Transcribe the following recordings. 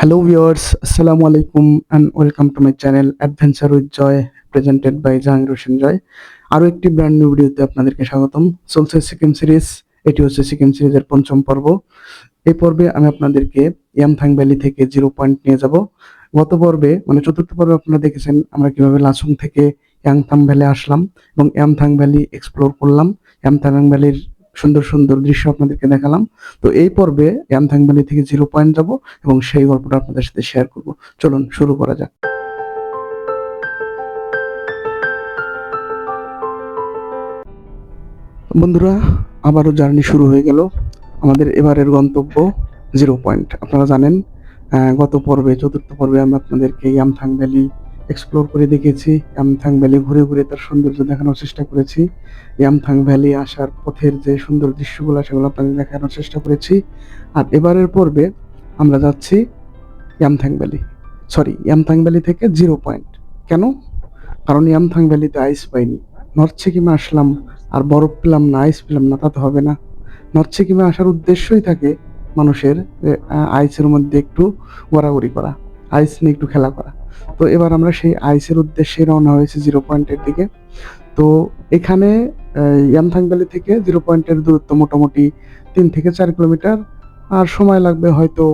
Hello viewers, Assalamu alaikum and welcome to my channel Adventure with Joy presented by Jahangir Hossain Joy আরও একটি brand new ভিডিওতে আপনাদেরকে স্বাগতম। চলছে সিকিম সিরিজ এটি হচ্ছে সিকিম সিরিজের পঞ্চম পর্ব। এই পর্বে আমি আপনাদেরকে ইয়ামথাং ভ্যালি থেকে জিরো পয়েন্ট নিয়ে যাব। গত পর্বে মানে চতুর্থ পর্বে আপনারা দেখেছেন আমরা কীভাবে লাসুং থেকে ইয়াংথাং ভ্যালি আসলাম এবং ইয়ামথাং ভ্যালি এক্সপ্লোর করলাম। ইয়ামথাং ভ্যালির সুন্দর সুন্দর দৃশ্য আপনাদেরকে দেখালাম। তো এই পর্বে ইয়ামথাং ভ্যালি থেকে জিরো পয়েন্ট যাব এবং সেই গল্পটা আপনাদের সাথে শেয়ার করব। চলুন, শুরু করা যাক। বন্ধুরা, আবারও জার্নি শুরু হয়ে গেল। আমাদের এবারের গন্তব্য জিরো পয়েন্ট আপনারা জানেন গত পর্বে, চতুর্থ পর্বে আমি আপনাদেরকে ইয়ামথাং ভ্যালি এক্সপ্লোর করে দেখেছি। ইয়ামথাং ভ্যালি ঘুরে ঘুরে তার সৌন্দর্য দেখানোর চেষ্টা করেছি। ইয়ামথাং ভ্যালি আসার পথের যে সুন্দর দৃশ্যগুলো, সেগুলো আপনাদের দেখানোর চেষ্টা করেছি। আর এবারের পর্বে আমরা যাচ্ছি Yumthang valley sorry Yumthang valley থেকে জিরো পয়েন্ট কেন? কারণ ইয়ামথাং ভ্যালিতে আইস পাইনি। নর্থ সিকিমে আসলাম? আর বরফ পেলাম না আইস পেলাম না, তা তো হবে না। নর্থ সিকিমে আসার উদ্দেশ্যই থাকে মানুষের আইসের মধ্যে একটু ঘোরাঘুরি করা আইস নিয়ে একটু খেলা করা। তো এবার আমরা সেই আইসের উদ্দেশ্যে রওনা হয়েছি জিরো পয়েন্টের দিকে। তো এখানে ইয়ামথাং ভ্যালি থেকে জিরো পয়েন্টের দূরত্ব মোটামুটি তিন থেকে চার কিলোমিটার, আর সময় লাগবে হয়তো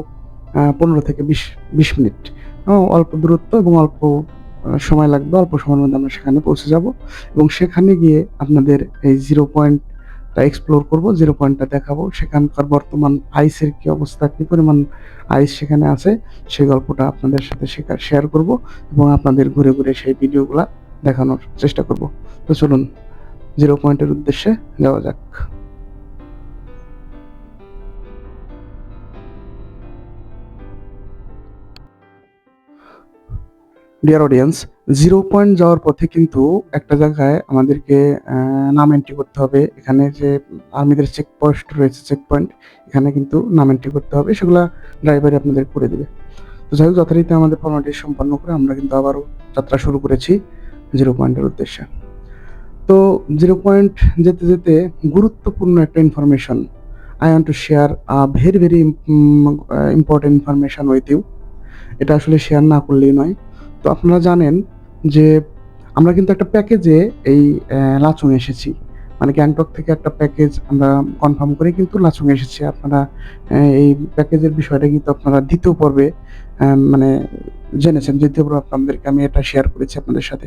পনেরো থেকে বিশ বিশ মিনিট। অল্প দূরত্ব এবং অল্প সময় লাগবে, অল্প সময়ের মধ্যে আমরা সেখানে পৌঁছে যাব। এবং সেখানে গিয়ে আপনাদের এই জিরো পয়েন্টটা এক্সপ্লোর করব জিরো পয়েন্টটা দেখাবো। সেখানকার বর্তমান আইসের কি অবস্থা, কি পরিমাণ আইস সেখানে আছে, সেই গল্পটা আপনাদের সাথে শেয়ার করব এবং আপনাদের ঘুরে ঘুরে সেই ভিডিওগুলা দেখানোর চেষ্টা করব। তো চলুন জিরো পয়েন্টের উদ্দেশ্যে যাওয়া যাক। ডিয়ার অডিয়েন্স জিরো পয়েন্ট যাওয়ার পথে কিন্তু একটা জায়গায় আমাদেরকে নাম এন্ট্রি করতে হবে। এখানে যে আর্মিদের চেক পোস্ট রয়েছে চেক পয়েন্ট এখানে কিন্তু নাম এন্ট্রি করতে হবে। সেগুলো ড্রাইভারই আপনাদের করে দেবে। তো যাই হোক, যথারীতি আমাদের ফর্মালিটি সম্পন্ন করে আমরা কিন্তু আবারও যাত্রা শুরু করেছি জিরো পয়েন্টের উদ্দেশ্যে। তো জিরো পয়েন্ট যেতে যেতে গুরুত্বপূর্ণ একটা information I want to share a very very important information with you এটা আসলে শেয়ার না করলেই নয়। তো আপনারা জানেন যে আমরা কিন্তু একটা প্যাকেজে এই লাচুং এসেছি। মানে গ্যাংটক থেকে একটা প্যাকেজ আমরা কনফার্ম করে কিন্তু লাচুং এসেছি আপনারা এই প্যাকেজের বিষয়টা কিন্তু আপনারা দ্বিতীয় পর্বে মানে জেনেছেন দ্বিতীয় পর্বে আপনাদেরকে আমি এটা শেয়ার করেছি আপনাদের সাথে।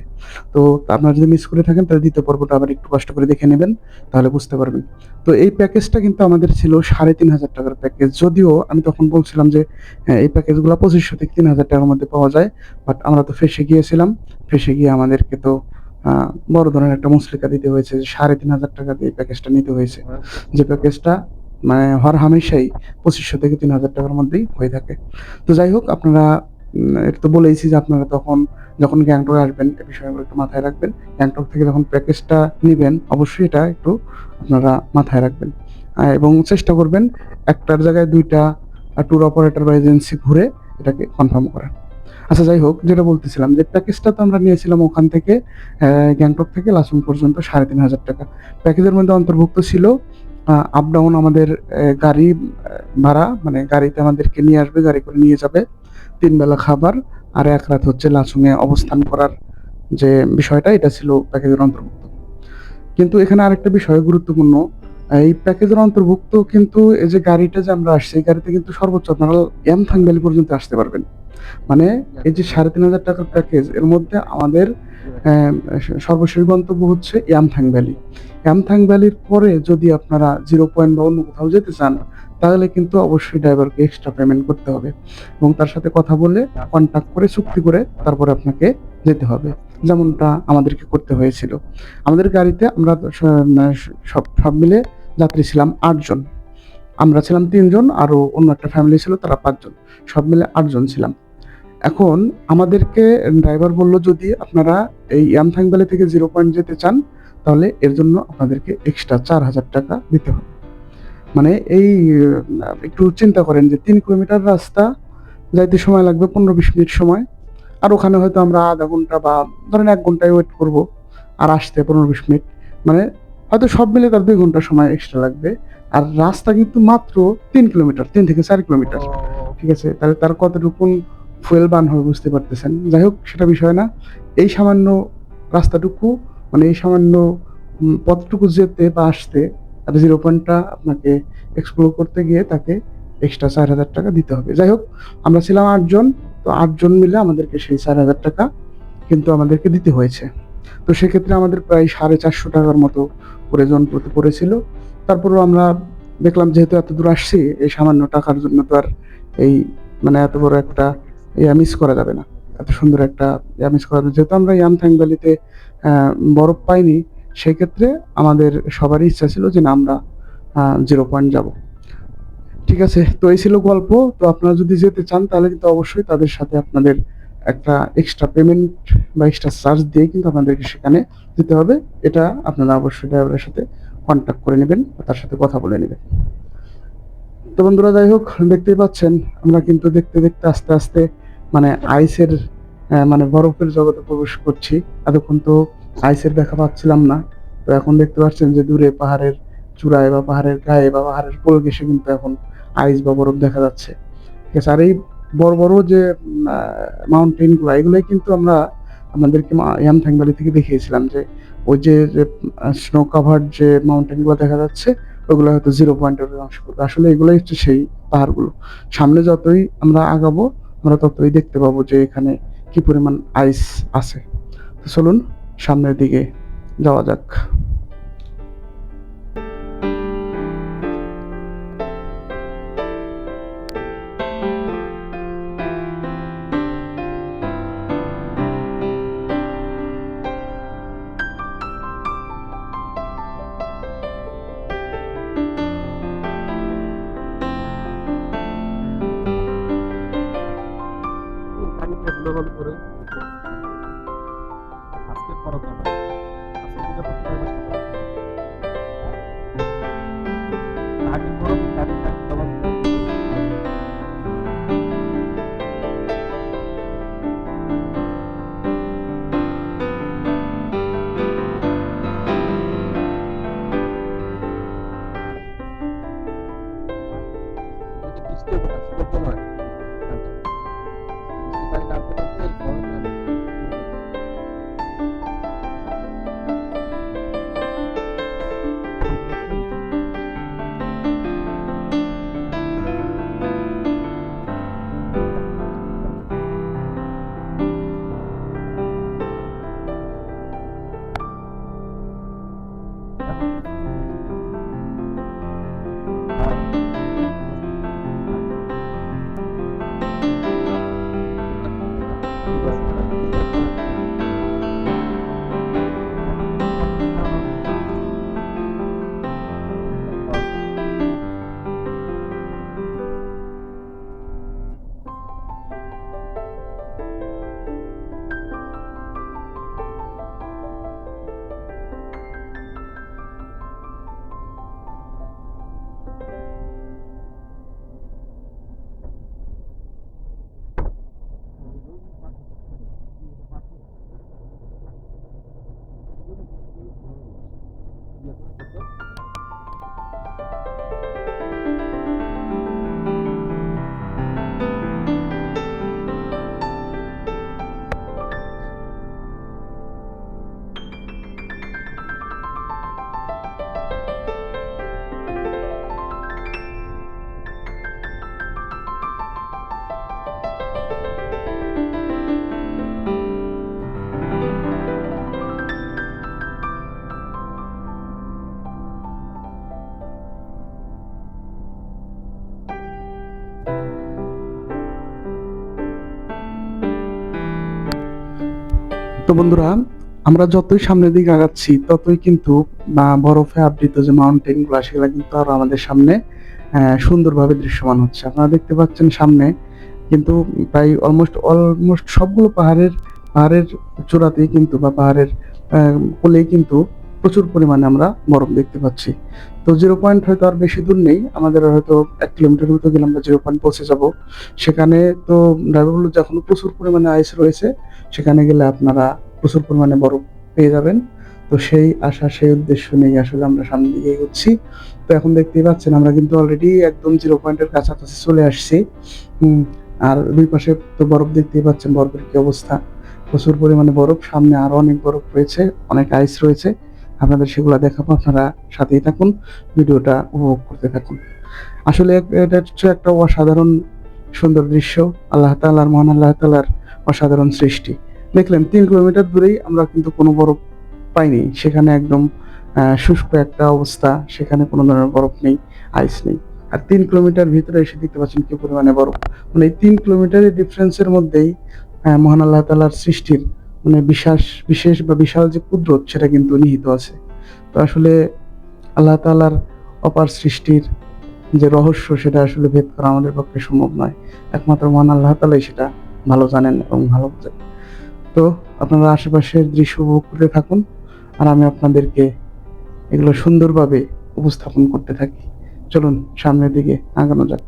তো আপনারা যদি মিস করে থাকেন তাহলে দ্বিতীয় পর্বটা আবার একটু কষ্ট করে দেখে নেবেন তাহলে বুঝতে পারবেন। তো এই প্যাকেজটা কিন্তু আমাদের ছিল সাড়ে তিন হাজার টাকার প্যাকেজ যদিও আমি তখন বলছিলাম যে হ্যাঁ, এই প্যাকেজগুলো পঁচিশশো থেকে তিন হাজার টাকার মধ্যে পাওয়া যায় বাট আমরা তো ফেসে গিয়েছিলাম ফেসে গিয়ে আমাদেরকে তো বড় ধরনের একটা মুসলিকা দিতে হয়েছে সাড়ে তিন হাজার টাকা দিয়ে প্যাকেজটা নিতে হয়েছে। যে প্যাকেজটা মানে হর হামেশাই পঁচিশশো থেকে তিন হাজার টাকার মধ্যেই হয়ে থাকে। তো যাই হোক, আপনারা এটা তো বলেইছি যে আপনারা তখন যখন গ্যাংটক আসবেন এই বিষয়গুলো একটু মাথায় রাখবেন। গ্যাংটক থেকে যখন প্যাকেজটা নেবেন, অবশ্যই এটা একটু আপনারা মাথায় রাখবেন। এবং চেষ্টা করবেন একটার জায়গায় দুইটা ট্যুর অপারেটর বা এজেন্সি ঘুরে এটাকে কনফার্ম করার। আচ্ছা যাই হোক, যেটা বলতেছিলাম যে প্যাকেজটা তো আমরা নিয়েছিলাম ওখান থেকে গ্যাংটক থেকে লাসুং পর্যন্ত সাড়ে তিন হাজার টাকা। প্যাকেজের মধ্যে অন্তর্ভুক্ত ছিল আপ ডাউন আমাদের গাড়ি ভাড়া মানে গাড়িতে আমাদেরকে নিয়ে আসবে, গাড়ি করে নিয়ে যাবে তিন বেলা খাবার, আর এক রাত হচ্ছে লাসুংয়ে অবস্থান করার যে বিষয়টা, এটা ছিল প্যাকেজের অন্তর্ভুক্ত। কিন্তু এখানে আরেকটা বিষয় গুরুত্বপূর্ণ, এই প্যাকেজের অন্তর্ভুক্ত কিন্তু এই যে গাড়িটা যে আমরা আসছি, এই গাড়িতে কিন্তু সর্বোচ্চ আপনারা এমথাং ভ্যালি পর্যন্ত আসতে পারবেন। মানে এই যে সাড়ে তিন হাজার টাকার প্যাকেজ এর মধ্যে আমাদের সর্বশেষ গন্তব্য হচ্ছে ইয়ামথাং ভ্যালি। ইয়ামথাং ভ্যালির পরে যদি আপনারা জিরো পয়েন্ট বা অন্য কোথাও যেতে চান, তাহলে কিন্তু অবশ্যই ড্রাইভারকে এক্সট্রা পেমেন্ট করতে হবে। এবং তার সাথে কথা বলে কন্ট্যাক্ট করে, চুক্তি করে তারপরে আপনাকে যেতে হবে। যেমনটা আমাদেরকে করতে হয়েছিল। আমাদের গাড়িতে আমরা সব সব মিলে যাত্রী ছিলাম আটজন আমরা ছিলাম তিনজন আরও অন্য একটা ফ্যামিলি ছিল, তারা পাঁচজন। সব মিলে আটজন ছিলাম। এখন আমাদেরকে ড্রাইভার বলল যদি আপনারা এই ইয়ামথাং ভ্যালি থেকে জিরো পয়েন্ট যেতে চান তাহলে এর জন্য আপনাদেরকে এক্সট্রা চার হাজার টাকা দিতে হবে। মানে এই একটু চিন্তা করেন যে তিন কিলোমিটার রাস্তা যাইতে সময় লাগবে পনেরো বিশ মিনিট সময় আর ওখানে হয়তো আমরা আধা ঘণ্টা বা ধরেন এক ঘন্টায় ওয়েট করব আর আসতে পনেরো বিশ মিনিট। মানে হয়তো সব মিলে তার দুই ঘণ্টা সময় এক্সট্রা লাগবে আর রাস্তা কিন্তু মাত্র তিন কিলোমিটার তিন থেকে চার কিলোমিটার। ঠিক আছে? তাহলে তার কতটুকু ফুয়েল বার্ন হবে, বুঝতে পারতেছেন। যাই হোক, সেটা বিষয় না। এই সামান্য রাস্তাটুকু মানে এই সামান্য পথটুকু যেতে বা আসতে আর জিরো পয়েন্টটা আপনাকে এক্সপ্লোর করতে গিয়ে তাকে এক্সট্রা চার হাজার টাকা দিতে হবে। যাই হোক, আমরা ছিলাম আটজন তো আটজন মিলে আমাদেরকে সেই চার হাজার টাকা কিন্তু আমাদেরকে দিতে হয়েছে। তো সেক্ষেত্রে আমাদের প্রায় সাড়ে চারশো টাকার মতো প্রয়োজন প্রতি পড়েছিল। তারপরেও আমরা দেখলাম, যেহেতু এত দূর আসছি, এই সামান্য টাকার জন্য তো আর এই মানে এত বড় একটা ইয়া মিস করা যাবে না। এত সুন্দর একটা ইয়া মিস করা যাবে। যেহেতু আমরা ইয়ামথাং ভ্যালিতে বরফ পাইনি সেই ক্ষেত্রে আমাদের সবারই ইচ্ছা ছিল যে না, আমরা জিরো পয়েন্ট যাব। ঠিক আছে, তো এই ছিল গল্প। তো আপনারা যদি যেতে চান, তাহলে কিন্তু অবশ্যই তাদের সাথে আপনাদের একটা এক্সট্রা পেমেন্ট বা এক্সট্রা চার্জ দিয়ে কিন্তু আপনাদেরকে সেখানে দিতে হবে। এটা আপনারা অবশ্যই ড্রাইভারের সাথে কন্ট্যাক্ট করে নেবেন তার সাথে কথা বলে নেবেন। তো বন্ধুরা, যাই হোক, দেখতেই পাচ্ছেন, আমরা কিন্তু দেখতে দেখতে আস্তে আস্তে মানে আইসের মানে বরফের জগতে প্রবেশ করছি। এতক্ষণ তো আইসের দেখা পাচ্ছিলাম না। তো এখন দেখতে পাচ্ছেন যে দূরে পাহাড়ের চূড়ায় বা পাহাড়ের গায়ে বা পাহাড়ের কোল ঘেসে কিন্তু এখন আইস বা বরফ দেখা যাচ্ছে। ঠিক আছে, আর এই বড় বড় যে মাউন্টেনগুলো এগুলোই কিন্তু আমরা আমাদেরকে ইয়ামথাং ভ্যালি থেকে দেখিয়েছিলাম যে, ওই যে স্নো কাভার্ড যে মাউন্টেনগুলো দেখা যাচ্ছে, ওগুলো হয়তো জিরো পয়েন্টের অংশ করবে আসলে এগুলোই হচ্ছে সেই পাহাড়গুলো। সামনে যতই আমরা আগাবো আমরা ততই দেখতে পাবো যে এখানে কি পরিমাণ আইস আছে। চলুন সামনের দিকে যাওয়া যাক। তো বন্ধুরা, আমরা যতই সামনের দিকে আগাচ্ছি, ততই কিন্তু বরফে আবৃত যে মাউন্টেনগুলো সেগুলো কিন্তু আরও আমাদের সামনে সুন্দরভাবে দৃশ্যমান হচ্ছে। আপনারা দেখতে পাচ্ছেন সামনে কিন্তু প্রায় অলমোস্ট অলমোস্ট সবগুলো পাহাড়ের পাহাড়ের চূড়াতেই কিন্তু বা পাহাড়ের কোলেই কিন্তু প্রচুর পরিমাণে আমরা বরফ দেখতে পাচ্ছি। তো জিরো পয়েন্ট হয়তো আর বেশি দূর নেই, আমাদের হয়তো এক কিলোমিটার মতো গেলে আমরা জিরো পয়েন্ট পৌঁছে যাব। সেখানে তো ড্রাইভার বলল যখন প্রচুর পরিমাণে আইস রয়েছে, সেখানে গেলে আপনারা প্রচুর পরিমাণে বরফ পেয়ে যাবেন। তো সেই আশা, সেই উদ্দেশ্য নিয়ে আসলে আমরা সামনে দিকে এগোচ্ছি। তো এখন দেখতেই পাচ্ছেন, আমরা কিন্তু অলরেডি একদম জিরো পয়েন্টের কাছাকাছি চলে আসছি। আর দুই পাশে তো বরফ দেখতেই পাচ্ছেন, বরফের কি অবস্থা। প্রচুর পরিমাণে বরফ, সামনে আরও অনেক বরফ রয়েছে, অনেক আইস রয়েছে। আপনাদের সেগুলো দেখাবো, আপনারা সাথেই থাকুন, ভিডিওটা উপভোগ করতে থাকুন। আসলে এটা হচ্ছে একটা অসাধারণ সুন্দর দৃশ্য, আল্লাহ তাআলার মহান আল্লাহ তাআলার অসাধারণ সৃষ্টি। দেখলেন, তিন কিলোমিটার দূরেই আমরা কিন্তু কোনো বরফ পাইনি, সেখানে একদম শুষ্ক একটা অবস্থা, সেখানে কোনো ধরনের বরফ নেই আইস নেই। আর তিন কিলোমিটার ভিতরে এসে দেখতে পাচ্ছেন কি পরিমাণে বরফ। মানে এই তিন কিলোমিটারের ডিফারেন্সের মধ্যেই মহান আল্লাহ তাআলার সৃষ্টির মানে বিশেষ বিশেষ বা বিশাল যে কুদরত, সেটা কিন্তু নিহিত আছে। তো আসলে আল্লাহ তাআলার অপার সৃষ্টির যে রহস্য, সেটা আসলে ভেদ করা আমাদের পক্ষে সম্ভব নয়। একমাত্র মহান আল্লাহ তালাই সেটা ভালো জানেন এবং ভালো বোঝেন। তো আপনারা আশেপাশের দৃশ্য উপভোগ করে থাকুন, আর আমি আপনাদেরকে এগুলো সুন্দরভাবে উপস্থাপন করতে থাকি। চলুন, সামনের দিকে আগানো যাক।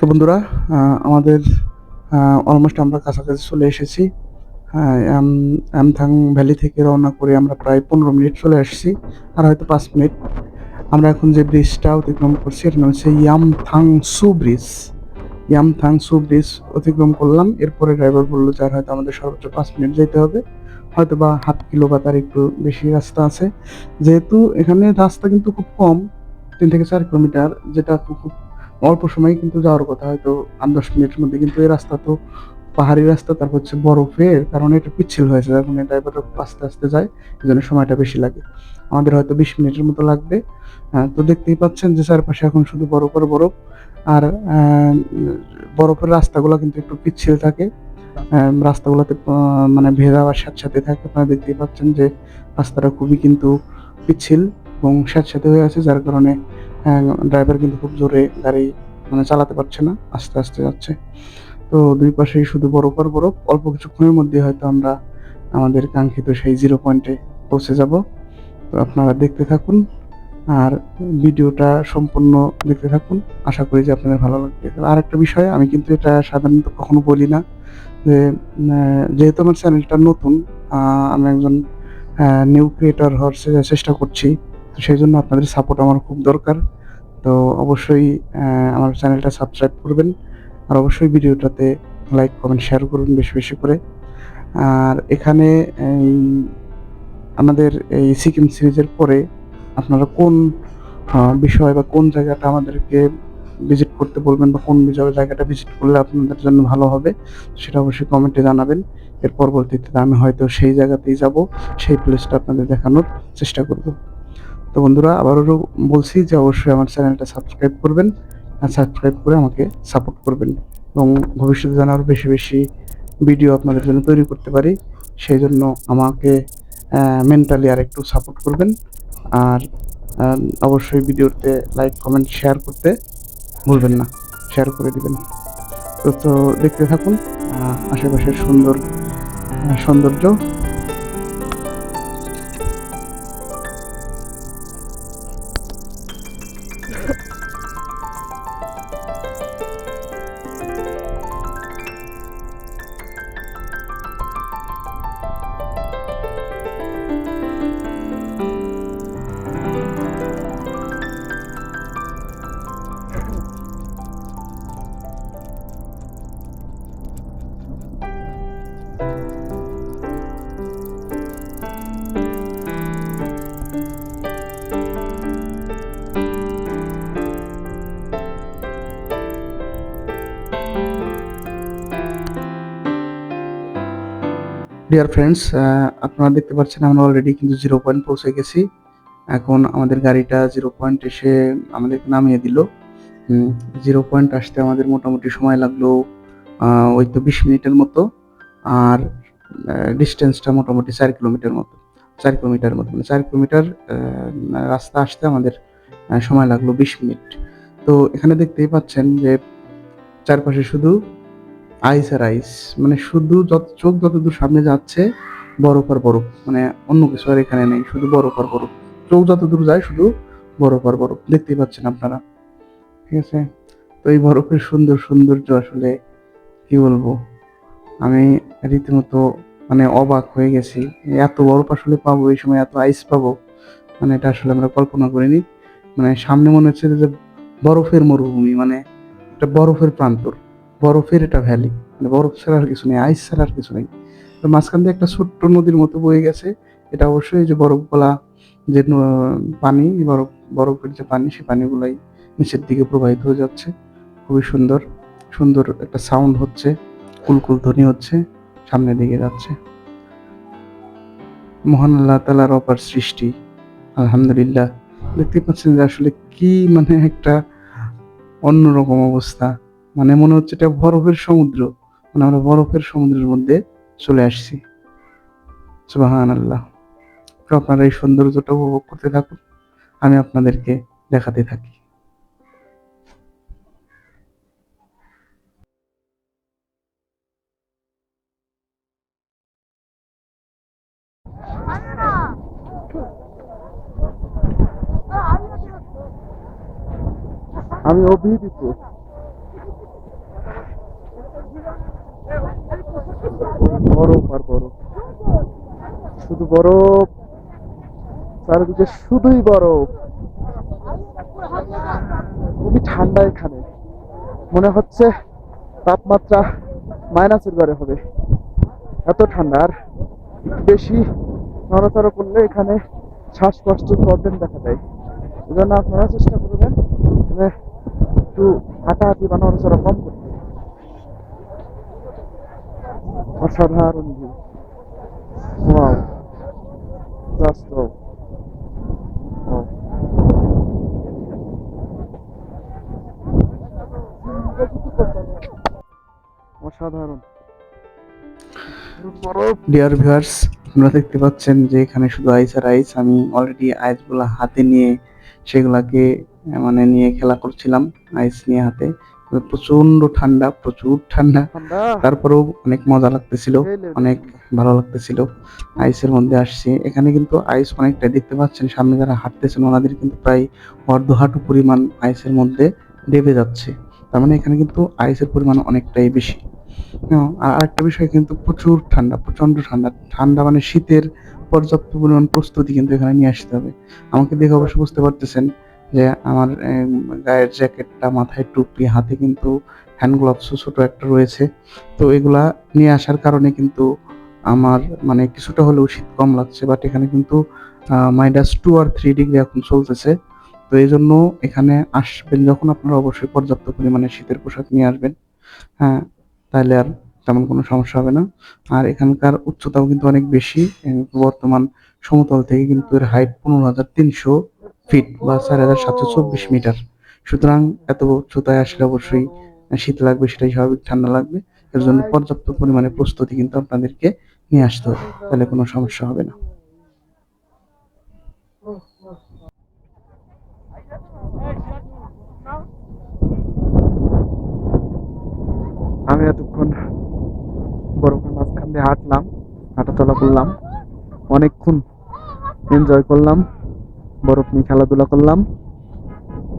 তো বন্ধুরা আমাদের অলমোস্ট আমরা কাছাকাছি চলে এসেছি। অ্যামথাং ভ্যালি থেকে রওনা করে আমরা প্রায় পনেরো মিনিট চলে আসছি, আর হয়তো পাঁচ মিনিট। আমরা এখন যে ব্রিজটা অতিক্রম করছি এর নাম হচ্ছে ইয়ামথাং সু ব্রিজ ইয়ামথাং সু ব্রিজ অতিক্রম করলাম, এরপরে ড্রাইভার বলল যে আর হয়তো আমাদের সর্বোচ্চ পাঁচ মিনিট যেতে হবে। হয়তো বা হাফ কিলো বা তার একটু বেশি রাস্তা আছে। যেহেতু এখানে রাস্তা কিন্তু খুব কম, তিন থেকে চার কিলোমিটার, যেটা খুব অল্প সময় কিন্তু যাওয়ার কথা হয়তো আট দশ মিনিটের মধ্যে কিন্তু এই রাস্তা তো পাহাড়ি রাস্তা তারপর হচ্ছে বরফের কারণে এটা পিচ্ছিল হয়েছে যখন এই ড্রাইভারটা আস্তে আস্তে যায় এই জন্য সময়টা বেশি লাগে। আমাদের হয়তো বিশ মিনিটের মতো লাগবে। আহ, তো দেখতেই পাচ্ছেন যে চারপাশে এখন শুধু বরফ আর বরফ আর বরফের রাস্তাগুলো কিন্তু একটু পিচ্ছিল থাকে। রাস্তাগুলোতে মানে ভেজা বা স্যাঁতস্যাঁতে থাকে। আপনারা দেখতেই পাচ্ছেন যে রাস্তাটা খুবই কিন্তু পিচ্ছিল এবং স্যাঁতস্যাঁতে হয়ে আছে যার কারণে ড্রাইভার কিন্তু খুব জোরে গাড়ি মানে চালাতে পারছে না, আস্তে আস্তে যাচ্ছে। তো দুই পাশেই শুধু বরফ আর বরফ, অল্প কিছুক্ষণের মধ্যে হয়তো আমরা আমাদের কাঙ্ক্ষিত সেই জিরো পয়েন্টে পৌঁছে যাব। তো আপনারা দেখতে থাকুন আর ভিডিওটা সম্পূর্ণ দেখতে থাকুন। আশা করি যে আপনাদের ভালো লাগবে। আর একটা বিষয়, আমি কিন্তু এটা সাধারণত কখনো বলি না যে যেহেতু আমার চ্যানেলটা নতুন আমি একজন নিউ ক্রিয়েটর হওয়ার চেষ্টা করছি। তো সেই জন্য আপনাদের সাপোর্ট আমার খুব দরকার। তো অবশ্যই আমার চ্যানেলটা সাবস্ক্রাইব করবেন। আর অবশ্যই ভিডিওটাতে লাইক কমেন্ট শেয়ার করবেন বেশি বেশি করে। আর এখানে আমাদের এই সিকিম সিরিজের পরে আপনারা কোন বিষয় বা কোন জায়গাটা আমাদেরকে ভিজিট করতে বলবেন বা কোন জায়গাটা ভিজিট করলে আপনাদের জন্য ভালো হবে, সেটা অবশ্যই কমেন্টে জানাবেন। এর পরবর্তীতে আমি হয়তো সেই জায়গাতেই যাব, সেই প্লেসটা আপনাদের দেখানোর চেষ্টা করব। তো বন্ধুরা, আবারও বলছি যে অবশ্যই আমার চ্যানেলটা সাবস্ক্রাইব করবেন আর সাবস্ক্রাইব করে আমাকে সাপোর্ট করবেন এবং ভবিষ্যতে যেন আরও বেশি বেশি ভিডিও আপনাদের জন্য তৈরি করতে পারি, সেই জন্য আমাকে মেন্টালি আর একটু সাপোর্ট করবেন। আর অবশ্যই ভিডিওতে লাইক, কমেন্ট, শেয়ার করতে ভুলবেন না, শেয়ার করে দিবেন। তো তো দেখতে থাকুন আশেপাশের সুন্দর সৌন্দর্য। ডিয়ার ফ্রেন্ডস আপনারা দেখতে পাচ্ছেন আমরা অলরেডি কিন্তু জিরো পয়েন্ট পৌঁছে গেছি। এখন আমাদের গাড়িটা জিরো পয়েন্ট এসে আমাদেরকে নামিয়ে দিল। জিরো পয়েন্ট আসতে আমাদের মোটামুটি সময় লাগল ওই তো বিশ মিনিটের মতো। আর ডিস্টেন্সটা মোটামুটি চার কিলোমিটার মতো। চার কিলোমিটার মতো মানে চার কিলোমিটার রাস্তা আসতে আমাদের সময় লাগল বিশ মিনিট। তো এখানে দেখতেই পাচ্ছেন যে চারপাশে শুধু আইস আর আইস। মানে শুধু যত, চোখ যতদূর সামনে যাচ্ছে, বরফ আর বরফ। মানে অন্য কিছু আর এখানে নেই, শুধু বরফ আর বরফ। চোখ যতদূর যায়, শুধু বরফ আর বরফ। দেখতেই পাচ্ছেন আপনারা। ঠিক আছে? তো এই বরফের সুন্দর সৌন্দর্য আসলে কি বলব? আমি রীতিমতো মানে অবাক হয়ে গেছি। এত বরফ আসলে পাবো, এই সময় এত আইস পাবো। মানে এটা আসলে আমরা কল্পনা করিনি। মানে সামনে মনে হচ্ছে যে বরফের মরুভূমি মানে একটা বরফের প্রান্তর। বরফের এটা ভ্যালি মানে বরফ ছাড়া আর কিছু নেই আইস ছাড়া আর কিছু নেই। তো মাঝখান দিয়ে একটা ছোট্ট নদীর মতো বয়ে গেছে। এটা অবশ্যই যে বরফগুলা যে পানি বরফ, বরফের যে পানি, সেই পানিগুলাই নিচের দিকে প্রবাহিত হয়ে যাচ্ছে। খুবই সুন্দর সুন্দর একটা সাউন্ড হচ্ছে কুলকুল ধ্বনি হচ্ছে, সামনের দিকে যাচ্ছে। মহান আল্লাহ তালার অপার সৃষ্টি, আলহামদুলিল্লাহ। দেখতে পাচ্ছেন যে আসলে কি মানে একটা অন্যরকম অবস্থা। মানে মনে হচ্ছে এটা বরফের সমুদ্র। মানে আমরা বরফের সমুদ্রের মধ্যে চলে আসছি। সুবাহান আল্লাহ তো আপনারা এই সৌন্দর্যটা উপভোগ করতে থাকুন। আমি আপনাদেরকে দেখাতে থাকি। আমি অভিহিত। বরফ আর বরফ। শুধু বরফ। চারিদিকে শুধুই বরফ। খুবই ঠান্ডা এখানে। মনে হচ্ছে তাপমাত্রা মাইনাসের ঘরে হবে। এত ঠান্ডা। আর একটু বেশি নড়াচড়া করলে এখানে শ্বাসকষ্টের প্রবলেম দেখা দেয়। এই জন্য আপনারা চেষ্টা করবেন একটু হাঁটাহাঁটি বা নড়াচড়া কম করতে। অসাধারণ অসাধারণ. ডিয়ার ভিউয়ার্স আপনারা দেখতে পাচ্ছেন যে এখানে শুধু আইস আর আইস, আমি অলরেডি আইসগুলো হাতে নিয়ে সেগুলাকে মানে নিয়ে খেলা করছিলাম, আইস নিয়ে হাতে। প্রচণ্ড ঠান্ডা প্রচুর ঠান্ডা। তারপরেও অনেক মজা লাগতেছিল অনেক ভালো লাগতেছিল। আইসের মধ্যে আসছি। এখানে কিন্তু আইস অনেকটা দেখতে পাচ্ছেন সামনে যারা হাঁটতেছেন ওনাদের কিন্তু প্রায় অর্ধ হাঁটু পরিমাণ আইসের মধ্যে ডেবে যাচ্ছে। তার মানে এখানে কিন্তু আইসের পরিমাণ অনেকটাই বেশি। হ্যাঁ, আর আরেকটা বিষয় কিন্তু প্রচুর ঠান্ডা প্রচণ্ড ঠান্ডা। ঠান্ডা মানে শীতের পর্যাপ্ত পরিমাণ প্রস্তুতি কিন্তু এখানে নিয়ে আসতে হবে। আমাকে দেখে অবশ্য বুঝতে পারতেছেন যে আমার গায়ের জ্যাকেটটা, মাথায় টুপি, হাতে কিন্তু হ্যান্ড গ্লাভসও ছোট একটা রয়েছে। তো এগুলা নিয়ে আসার কারণে কিন্তু আমার মানে কিছুটা হলেও শীত কম লাগছে বাট এখানে কিন্তু মাইনাস টু আর থ্রি ডিগ্রি এখন চলতেছে। তো এই জন্য এখানে আসবেন, যখন আপনারা অবশ্যই পর্যাপ্ত পরিমাণে শীতের পোশাক নিয়ে আসবেন। হ্যাঁ তাহলে আর তেমন কোনো সমস্যা হবে না। আর এখানকার উচ্চতাও কিন্তু অনেক বেশি বর্তমান সমতল থেকে কিন্তু এর হাইট পনেরো হাজার তিনশো। ফিট বা চার হাজার সাতশো চব্বিশ মিটার সুতরাং এত উচ্চতায় আসলে অবশ্যই শীত লাগবে, সেটাই স্বাভাবিক, ঠান্ডা লাগবে। এর জন্য পর্যাপ্ত পরিমাণে প্রস্তুতি কিন্তু আপনাদেরকে নিয়ে আসতে হবে, তাহলে কোনো সমস্যা হবে না। আমি এতক্ষণ বরফের মাঝখান দিয়ে হাঁটলাম হাঁটা চলা করলাম। অনেকক্ষণ এনজয় করলাম। বরফ নিয়ে খেলাধুলা করলাম।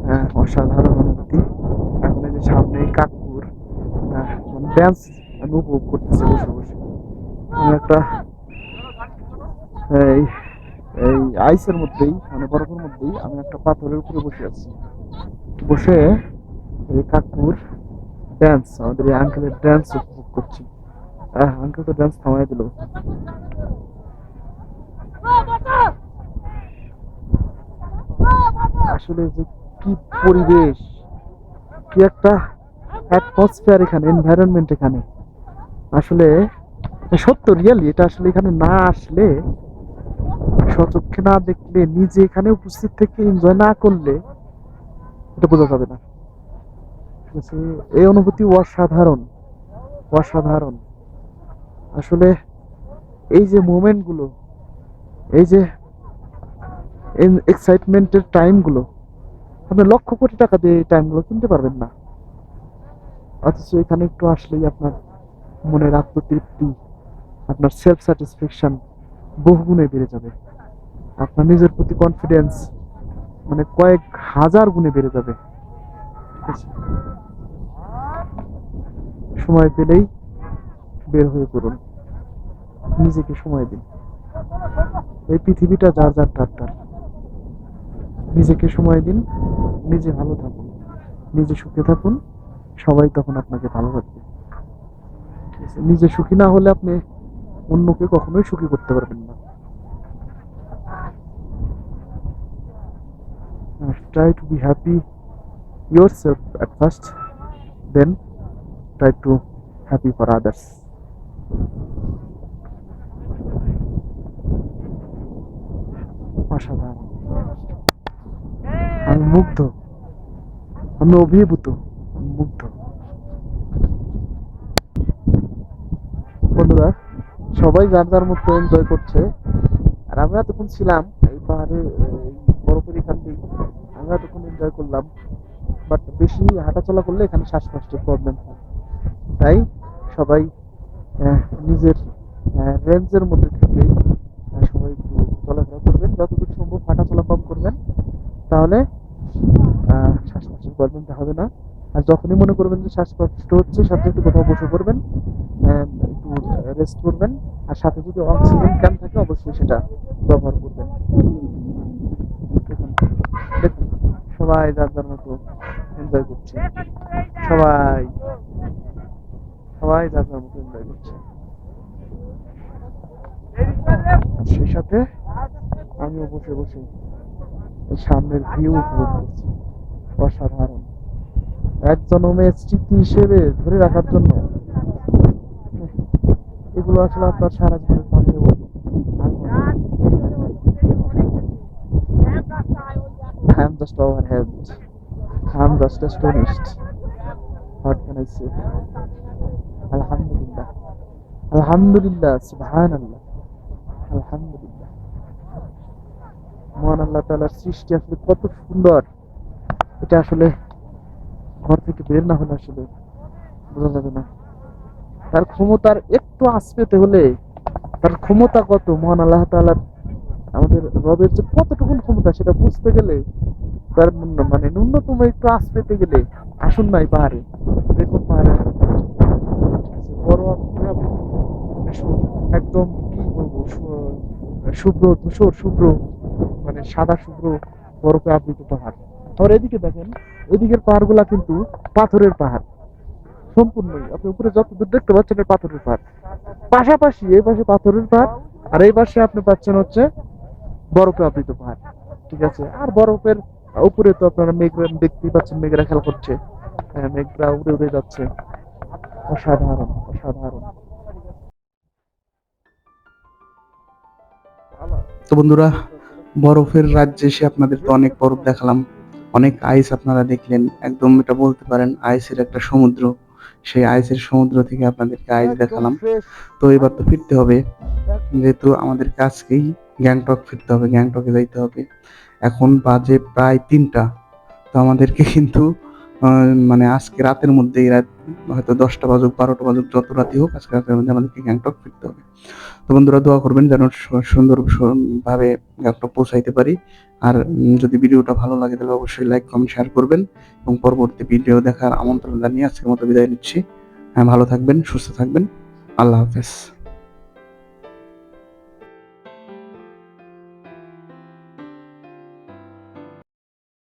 হ্যাঁ, অসাধারণ অনুভূতি। এখন এই যে সামনে কাকুর ড্যান্স আমি উপভোগ করতেছি বসে বসে। আমি একটা এই এই আইসের মধ্যেই মানে বরফের মধ্যেই আমি একটা পাথরের উপরে বসে আছি। বসে এই কাকুর ড্যান্স আমাদের এই আঙ্কেলের ড্যান্স উপভোগ করছি। আঙ্কেল তো ড্যান্স থামাই দিল। আসলে যে কি পরিবেশ, কি একটা অ্যাটমসফিয়ার এখানে এনভায়রনমেন্ট এখানে। আসলে, সত্য রিয়েলি এটা আসলে এখানে না আসলে স্বচক্ষে না দেখলে, নিজে এখানে উপস্থিত থেকে এনজয় না করলে এটা বোঝা যাবে না। এই অনুভূতি অসাধারণ অসাধারণ। আসলে, এই যে মোমেন্টগুলো, এই যে এক্সাইটমেন্টের টাইমগুলো আপনি লক্ষ কোটি টাকা দিয়ে এই টাইমগুলো কিনতে পারবেন না। অথচ এখানে একটু আসলেই আপনার মনের আত্মতৃপ্তি, আপনার সেলফ স্যাটিসফ্যাকশন বহুগুণে বেড়ে যাবে। আপনার নিজের প্রতি কনফিডেন্স মানে কয়েক হাজার গুণে বেড়ে যাবে। সময় পেলেই বের হয়ে পড়ুন। নিজেকে সময় দিন। এই পৃথিবীটা যার যার তার তার। নিজেকে সময় দিন, নিজে ভালো থাকুন, নিজে সুখে থাকুন, সবাই তখন আপনাকে ভালো রাখবে। নিজে সুখী না হলে আপনি অন্যকে কখনোই সুখী করতে পারবেন না। Try to be happy yourself at first then try to happy for others অসাধারণ। আমি মুগ্ধ। আমি অভিভূত, মুগ্ধ। বন্ধুরা, সবাই যার যার মতো এনজয় করছে। আর আমরা তখন ছিলাম এই পাহাড়ে বরফের এখান দিয়ে। আমরা এতক্ষণ এনজয় করলাম। বাট বেশি হাঁটাচলা করলে এখানে শ্বাসকষ্টের প্রবলেম হয়। তাই সবাই নিজের রেঞ্জের মধ্যে থেকে সবাই একটু চলাফেরা করবেন। যতদূর সম্ভব হাঁটাচলা কম করবেন। তাহলে শ্বাসকষ্টের প্রবলেমটা হবে না। আর যখনই মনে করবেন যে শ্বাসকষ্ট হচ্ছে, সাথে একটু কোথাও বসে পড়বেন একটু রেস্ট করবেন, আর সাথে যদি অক্সিজেন ক্যান থাকে, অবশ্যই সেটা ব্যবহার করবেন। সবাই যার যার মতো এনজয় করছে। সবাই সবাই যার যার মতো এনজয় করছে। সেই সাথে আমিও বসে বসে সামনের ভিউ উপভোগ করছি অসাধারণ এক জনমের স্মৃতি হিসেবে ধরে রাখার জন্য এগুলো আসলে আপনার সারা জীবনের পাশে I'm just overwhelmed. I'm just astonished. What can I say? Alhamdulillah. Alhamdulillah. Subhanallah. Alhamdulillah. আল্লাহ তাআলার সৃষ্টি আসলে কত সুন্দর। এটা আসলে ঘর থেকে বের না হলে আসলে বোঝা যাবে না। তার ক্ষমতার একটু আঁচ হলে তার ক্ষমতা কত? মহান আল্লাহ তাআলার আমাদের রবের যে কতটুকুন ক্ষমতা, সেটা বুঝতে গেলে তার মানে ন্যূনতম একটু আঁচ পেতে গেলে আসুন নাই পাহাড়ে। দেখুন পাহাড়ে একদম কি বলব? শুভ্র ধূসর শুভ্র মানে সাদা শুভ্র বরফে আবৃত পাহাড়। আবার এদিকে দেখেন এদিকের পাহাড়গুলা কিন্তু পাথরের পাহাড়। সম্পূর্ণই। আপনি উপরে যত দূর দেখতে পাচ্ছেন পাথরের পাহাড়। পাশাপাশি এই পাশে পাথরের পাহাড় আর এই পাশে আপনি পাচ্ছেন হচ্ছে বরফে আবৃত পাহাড়। ঠিক আছে? আর বরফের উপরে তো আপনারা মেঘরা দেখতেই পাচ্ছেন মেঘরা খেলা করছে। হ্যাঁ, মেঘরা উড়ে উড়ে যাচ্ছে। অসাধারণ অসাধারণ। তো বন্ধুরা বরফের রাজ্যে এসে আপনাদের তো অনেক বরফ দেখালাম। অনেক আইস আপনারা দেখলেন। একদম এটা বলতে পারেন আইসের একটা সমুদ্র। সেই আইসের সমুদ্র থেকে আপনাদেরকে আইস দেখালাম। তো এবার তো ফিরতে হবে। যেহেতু আমাদের আজকেই গ্যাংটক ফিরতে হবে গ্যাংটকে যাইতে হবে। এখন বাজে প্রায় তিনটা। তো আমাদেরকে কিন্তু আহ, মানে আজকে রাতের মধ্যেই রাত হয়তো দশটা বাজুক বারোটা বাজুক যত রাতি হোক আজকে রাতের মধ্যে আমাদেরকে গ্যাংটক ফিরতে হবে। তো বন্ধুরা দোয়া করবেন যেন সুন্দর ভাবে একটা পৌঁছাইতে পারি। আর যদি ভিডিওটা ভালো লাগে তাহলে অবশ্যই লাইক কমেন্ট শেয়ার করবেন। এবং পরবর্তী ভিডিও দেখার আমন্ত্রণ জানিয়ে আজকের মতো বিদায় নিচ্ছি। হ্যাঁ ভালো থাকবেন, সুস্থ থাকবেন। আল্লাহ হাফেজ।